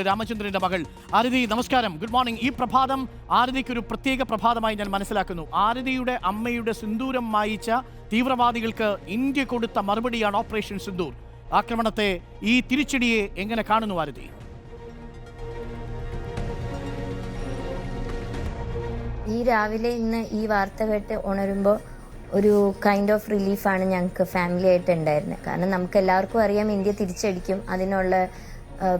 രാമചന്ദ്രന്റെ മകൾ ആരതി നമസ്കാരം. Good morning ഈ പ്രഭാതം ആരതിക്ക് ഒരു പ്രത്യേക പ്രഭാതമായി ഞാൻ മനസ്സിലാക്കുന്നു. ആരതിയുടെ അമ്മയുടെ സിന്ദൂരം മായിച്ച തീവ്രവാദികൾക്ക് ഇന്ത്യ കൊടുത്ത മറുപടിയാണ് ഓപ്പറേഷൻ സിന്ദൂർ. ആക്രമണത്തെ ഈ തിരിച്ചടിയെ എങ്ങനെ കാണുന്നു ആരതി? ഈ രാവിലെ ഇന്ന് ഈ വാർത്ത കേട്ട് ഉണരുമ്പോൾ ഒരു കൈൻഡ് ഓഫ് റിലീഫാണ് ഞങ്ങൾക്ക് ഫാമിലി ആയിട്ട് ഉണ്ടായിരുന്നത് കാരണം നമുക്ക് എല്ലാവർക്കും അറിയാം ഇന്ത്യ തിരിച്ചടിക്കും. അതിനുള്ള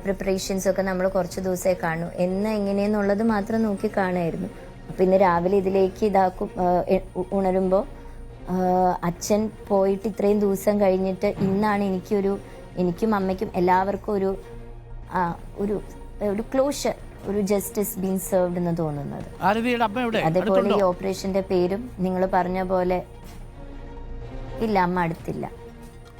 പ്രിപ്പറേഷൻസ് ഒക്കെ നമ്മൾ കുറച്ച് ദിവസമേ കാണൂ. എന്ന് എങ്ങനെയെന്നുള്ളത് മാത്രം നോക്കി കാണുമായിരുന്നു അപ്പം ഇന്ന് രാവിലെ ഇതിലേക്ക് ഇതാക്കും ഉണരുമ്പോൾ അച്ഛൻ പോയിട്ട് ഇത്രയും ദിവസം കഴിഞ്ഞിട്ട് ഇന്നാണ് എനിക്കൊരു എനിക്കും അമ്മയ്ക്കും എല്ലാവർക്കും ഒരു ഒരു ഒരു ക്ലോഷർ ഒരു ജസ്റ്റിസ് ബീൻ സെർവ്ഡ് എന്ന് തോന്നുന്നത്. അതേപോലെ ഈ ഓപ്പറേഷന്റെ പേരും നിങ്ങൾ പറഞ്ഞ പോലെ ഇല്ല അമ്മ അടുത്തില്ല.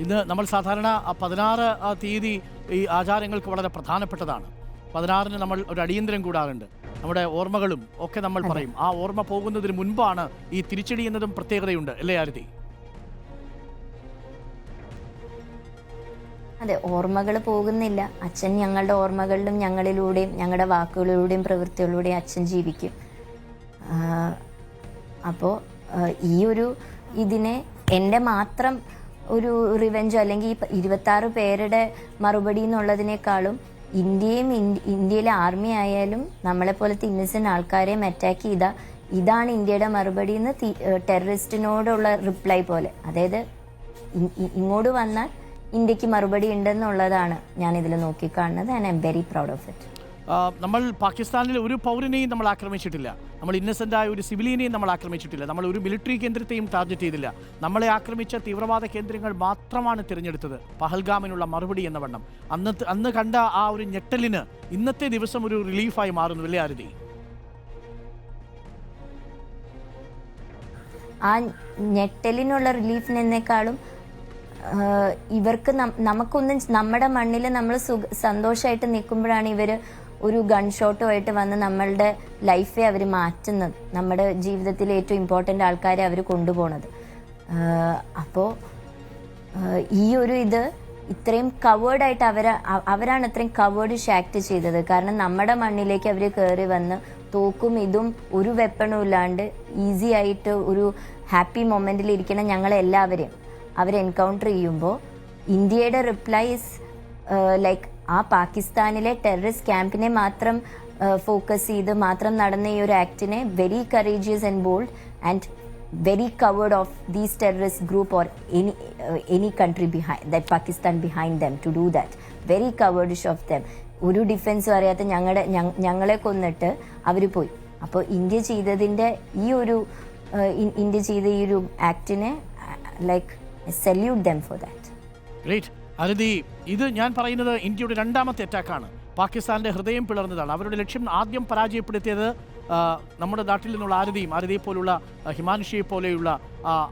ഇന്ന് നമ്മൾ സാധാരണ പതിനാറ് തീയതി ഈ ആചാരങ്ങൾക്ക് വളരെ പ്രധാനപ്പെട്ടതാണ്. പതിനാറിന് നമ്മൾ ഒരു അടിയന്തരം കൂടാറുണ്ട്. നമ്മുടെ ഓർമ്മകളും ഒക്കെ നമ്മൾ പറയും. ആ ഓർമ്മ പോകുന്നതിന് മുൻപാണ് ഈ തിരിച്ചടി എന്നതും പ്രത്യേകതയുണ്ട്. അല്ലേ ആരതി? അതെ ഓർമ്മകൾ പോകുന്നില്ല. അച്ഛൻ ഞങ്ങളുടെ ഓർമ്മകളിലും ഞങ്ങളിലൂടെയും ഞങ്ങളുടെ വാക്കുകളിലൂടെയും പ്രവൃത്തികളിലൂടെയും അച്ഛൻ ജീവിക്കും. അപ്പോൾ ഈ ഒരു ഇതിനെ എന്റെ മാത്രം ഒരു റിവെഞ്ചോ അല്ലെങ്കിൽ ഈ ഇരുപത്താറ് പേരുടെ മറുപടി എന്നുള്ളതിനേക്കാളും ഇന്ത്യയും ഇന്ത്യയിലെ ആർമി ആയാലും നമ്മളെ പോലത്തെ ഇന്നസെന്റ് ആൾക്കാരെയും അറ്റാക്ക് ചെയ്ത ഇതാണ് ഇന്ത്യയുടെ മറുപടി എന്ന് ടെററിസ്റ്റിനോടുള്ള റിപ്ലൈ പോലെ. അതായത് ഇങ്ങോട്ട് വന്നാൽ ഇന്ത്യയ്ക്ക് മറുപടി ഉണ്ടെന്നുള്ളതാണ് ഞാൻ ഇതിൽ നോക്കിക്കാണുന്നത് I am very proud of it നമ്മൾ പാകിസ്ഥാനിലെ ഒരു പൗരനെയും നമ്മൾ ആക്രമിച്ചിട്ടില്ല. നമ്മൾ ഇന്നസെന്റായ ഒരു സിവിലിയനെയും നമ്മൾ ആക്രമിച്ചിട്ടില്ല. നമ്മൾ ഒരു മിലിറ്ററി കേന്ദ്രത്തെയും ടാർഗറ്റ് ചെയ്തില്ല. നമ്മളെ ആക്രമിച്ച തീവ്രവാദ കേന്ദ്രങ്ങൾ മാത്രമാണ് തിരഞ്ഞെടുത്തത്. പഹൽഗാമിനുള്ള മറുപടി എന്ന വണ്ണം. അന്ന് അന്ന് കണ്ട ആ ഒരു ഞെട്ടലിന് ഇന്നത്തെ ദിവസം ഒരു റിലീഫായി മാറുന്നു അല്ലേ ആരതി? ആ ഞെട്ടലിനുള്ള റിലീഫിനെന്നേക്കാളും ഇവർക്ക് നമുക്കൊന്നും നമ്മുടെ മണ്ണിൽ നമ്മൾ സുഖ സന്തോഷമായിട്ട് നിൽക്കുമ്പോഴാണ് ഇവർ ഒരു ഗൺ വന്ന് നമ്മളുടെ ലൈഫെ അവർ മാറ്റുന്നത്. നമ്മുടെ ജീവിതത്തിലെ ഏറ്റവും ഇമ്പോർട്ടന്റ് ആൾക്കാരെ അവർ കൊണ്ടുപോകുന്നത് അപ്പോൾ ഈ ഒരു ഇത് ഇത്രയും കവേർഡായിട്ട് അവർ അവരാണ് ഇത്രയും കവേർഡ് ഷാക്ട് ചെയ്തത്. കാരണം നമ്മുടെ മണ്ണിലേക്ക് അവർ കയറി വന്ന് തോക്കും ഇതും ഒരു വെപ്പണും ഇല്ലാണ്ട് ഈസി ആയിട്ട് ഒരു ഹാപ്പി മൊമെന്റിൽ ഇരിക്കണം ഞങ്ങളെല്ലാവരെയും അവർ എൻകൗണ്ടർ ചെയ്യുമ്പോൾ ഇന്ത്യയുടെ റിപ്ലൈ ഇസ് ലൈക്ക് ആ പാകിസ്ഥാനിലെ ടെററിസ്റ്റ് ക്യാമ്പിനെ മാത്രം ഫോക്കസ് ചെയ്ത് മാത്രം നടന്ന ഈ ഒരു ആക്ടിനെ very courageous and bold and very coward of these terrorist group or any any country behind that Pakistan behind behind to do that very very of them. ഒരു ഡിഫൻസും അറിയാത്ത ഞങ്ങളുടെ ഞങ്ങളെ കൊന്നിട്ട് അവർ പോയി. അപ്പോൾ ഇന്ത്യ ചെയ്തതിന്റെ ഈ ഒരു ഇന്ത്യ ചെയ്ത ഈ ഒരു ആക്ടിനെ like salute them for that great Aarathi ഇത് ഞാൻ പറയുന്നത് ഇന്ത്യയുടെ രണ്ടാമത്തെ അറ്റാക്കാണ് പാകിസ്ഥാന്റെ ഹൃദയം പിളർന്നതാണ്. അവരുടെ ലക്ഷ്യം ആദ്യം പരാജയപ്പെടുത്തിയത് നമ്മുടെ നാട്ടിൽ നിന്നുള്ള ആരതിയും ആരതിയെ പോലുള്ള ഹിമാൻഷിയെ പോലെയുള്ള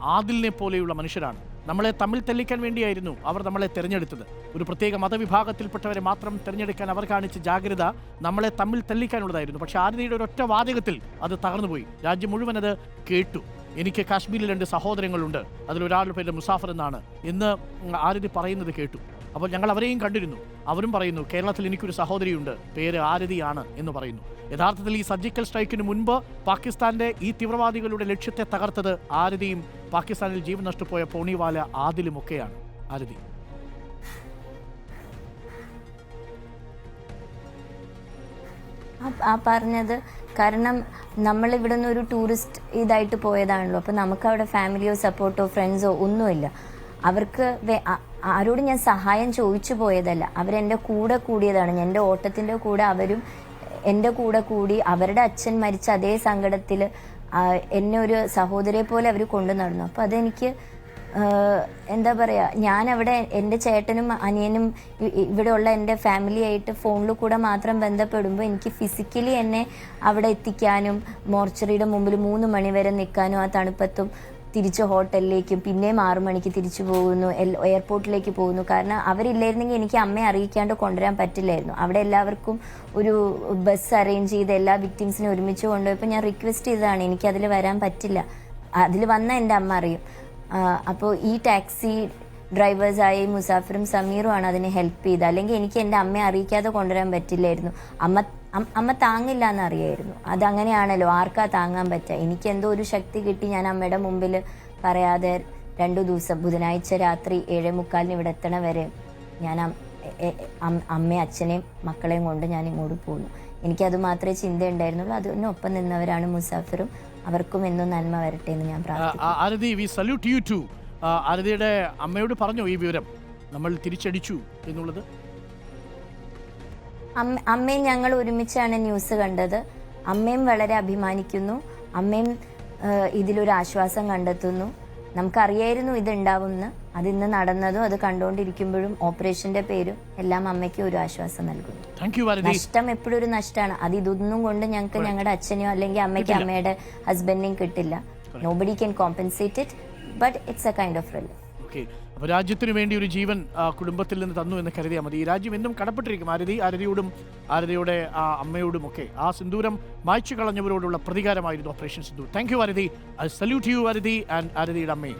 ആദിലിനെ പോലെയുള്ള മനുഷ്യരാണ്. നമ്മളെ തമ്മിൽ തെല്ലിക്കാൻ വേണ്ടിയായിരുന്നു അവർ നമ്മളെ തെരഞ്ഞെടുത്തത്. ഒരു പ്രത്യേക മതവിഭാഗത്തിൽപ്പെട്ടവരെ മാത്രം തെരഞ്ഞെടുക്കാൻ അവർ കാണിച്ച ജാഗ്രത നമ്മളെ തമ്മിൽ തെല്ലിക്കാനുള്ളതായിരുന്നു പക്ഷേ ആരതിയുടെ ഒരൊറ്റ വാചകത്തിൽ അത് തകർന്നുപോയി. രാജ്യം മുഴുവൻ അത് കേട്ടു. എനിക്ക് കാശ്മീരിൽ രണ്ട് സഹോദരങ്ങളുണ്ട്. അതിലൊരാളുടെ പേര് മുസാഫർ എന്നാണ്. ഇന്ന് ആരതി പറയുന്നത് കേട്ടു. അപ്പോൾ ഞങ്ങൾ അവരെയും കണ്ടിരുന്നു. അവരും പറയുന്നു കേരളത്തിൽ എനിക്കൊരു സഹോദരിയുണ്ട്. പേര് ആരതിയാണ് എന്ന് പറയുന്നു. യഥാർത്ഥത്തിൽ ഈ സർജിക്കൽ സ്ട്രൈക്കിന് മുൻപ് പാകിസ്ഥാന്റെ ഈ തീവ്രവാദികളുടെ ലക്ഷ്യത്തെ തകർത്തത് ആരതിയും പാകിസ്ഥാനിൽ ജീവൻ നഷ്ടപ്പോയ പോണിവാല ആദിലുമൊക്കെയാണ് ആരതി. ആ- പറഞ്ഞത് കാരണം നമ്മൾ ഇവിടെ നിന്ന് ഒരു ടൂറിസ്റ്റ് ഇതായിട്ട് പോയതാണല്ലോ. അപ്പോൾ നമുക്ക് അവിടെ ഫാമിലിയോ സപ്പോർട്ടോ ഫ്രണ്ട്സോ ഒന്നുമില്ല. അവർക്ക് ആരോടും ഞാൻ സഹായം ചോദിച്ചു പോയതല്ല. അവരെന്റെ കൂടെ കൂടിയതാണ്. എന്റെ ഓട്ടത്തിന്റെ കൂടെ അവരും എന്റെ കൂടെ കൂടി അവരുടെ അച്ഛൻ മരിച്ച അതേ സങ്കടത്തിൽ എന്നെ ഒരു സഹോദരിയെ പോലെ അവർ കൊണ്ടു നടന്നു അപ്പോൾ അതെനിക്ക് എന്താ പറയുക ഞാൻ അവിടെ എന്റെ ചേട്ടനും അനിയനും ഇവിടെയുള്ള എന്റെ ഫാമിലി ആയിട്ട് ഫോണിൽ കൂടെ മാത്രം ബന്ധപ്പെടുമ്പോൾ എനിക്ക് ഫിസിക്കലി എന്നെ അവിടെ എത്തിക്കാനും മോർച്ചറിയുടെ മുമ്പിൽ മൂന്ന് മണി വരെ നിൽക്കാനും ആ തണുപ്പത്തും തിരിച്ച് ഹോട്ടലിലേക്കും പിന്നെയും ആറു മണിക്ക് തിരിച്ചു പോകുന്നു എയർപോർട്ടിലേക്ക് പോകുന്നു. കാരണം അവരില്ലായിരുന്നെങ്കിൽ എനിക്ക് അമ്മയെ അറിയിക്കാണ്ട് കൊണ്ടുവരാൻ പറ്റില്ലായിരുന്നു. അവിടെ എല്ലാവർക്കും ഒരു ബസ് അറേഞ്ച് ചെയ്ത് എല്ലാ വിക്ടിംസിനെ ഒരുമിച്ച് കൊണ്ടുപോയപ്പോൾ ഞാൻ റിക്വസ്റ്റ് ചെയ്തതാണ് എനിക്ക് അതിൽ വരാൻ പറ്റില്ല. അതിൽ വന്ന എന്റെ അമ്മ അറിയും. അപ്പോൾ ഈ ടാക്സി ഡ്രൈവേഴ്സായി മുസാഫിറും സമീറും ആണ് അതിനെ ഹെൽപ്പ് ചെയ്തത്. അല്ലെങ്കിൽ എനിക്ക് എന്റെ അമ്മയെ അറിയിക്കാതെ കൊണ്ടുവരാൻ പറ്റില്ലായിരുന്നു. അമ്മ അമ്മ താങ്ങില്ല എന്നറിയായിരുന്നു അതങ്ങനെയാണല്ലോ. ആർക്കാ താങ്ങാൻ പറ്റുക എനിക്ക് എന്തോ ഒരു ശക്തി കിട്ടി ഞാൻ അമ്മയുടെ മുമ്പിൽ പറയാതെ രണ്ടു ദിവസം ബുധനാഴ്ച രാത്രി ഏഴേ മുക്കാലിന് ഇവിടെ എത്തണ വരെ ഞാൻ അമ്മയും അച്ഛനെയും മക്കളെയും കൊണ്ട് ഞാൻ ഇങ്ങോട്ട് പോന്നു. എനിക്കത് മാത്രമേ ചിന്തയുണ്ടായിരുന്നുള്ളൂ. അതിനൊപ്പം നിന്നവരാണ് മുസാഫിറും അവർക്കും എന്നും നന്മ വരട്ടെ എന്ന് ഞാൻ പ്രാർത്ഥിക്കുന്നു. Aarathi we salute you too ആരതിയുടെ അമ്മയോട് പറഞ്ഞു ഈ വിവരം? നമ്മൾ തിരിച്ചടിച്ചു എന്നുള്ളത്? അമ്മ അമ്മയും ഞങ്ങൾ ഒരുമിച്ചാണ് ന്യൂസ് കണ്ടത്. അമ്മയും വളരെ അഭിമാനിക്കുന്നു. അമ്മയും ഇതിലൊരു ആശ്വാസം കണ്ടെത്തുന്നു. നമുക്കറിയായിരുന്നു ഇത് ഉണ്ടാവുമെന്ന് അത് ഇന്ന് നടന്നതും അത് കണ്ടുകൊണ്ടിരിക്കുമ്പോഴും ഓപ്പറേഷന്റെ പേരും എല്ലാം അമ്മയ്ക്ക് ഒരു ആശ്വാസം നൽകുന്നു. നഷ്ടം എപ്പോഴും ഒരു നഷ്ടമാണ്. അത് ഇതൊന്നും കൊണ്ട് ഞങ്ങൾക്ക് ഞങ്ങളുടെ അച്ഛനെയോ അല്ലെങ്കിൽ അമ്മയ്ക്ക് അമ്മയുടെ ഹസ്ബൻഡിനെയും കിട്ടില്ല. Nobody can compensate it but it's a kind of relief അപ്പോൾ രാജ്യത്തിന് വേണ്ടി ഒരു ജീവൻ കുടുംബത്തിൽ നിന്ന് തന്നു എന്ന് കരുതിയാൽ മതി. ഈ രാജ്യം എന്നും കടപ്പെട്ടിരിക്കും. ആരതി ആരതിയോടും ആരതിയുടെ ആ അമ്മയോടും ഒക്കെ ആ സിന്ദൂരം മായ്ച്ചു കളഞ്ഞവരോടുള്ള പ്രതികാരമായിരുന്നു operation Sindoor. Thank you Aarathi. I salute you Aarathi and ആരതിയുടെ അമ്മയും.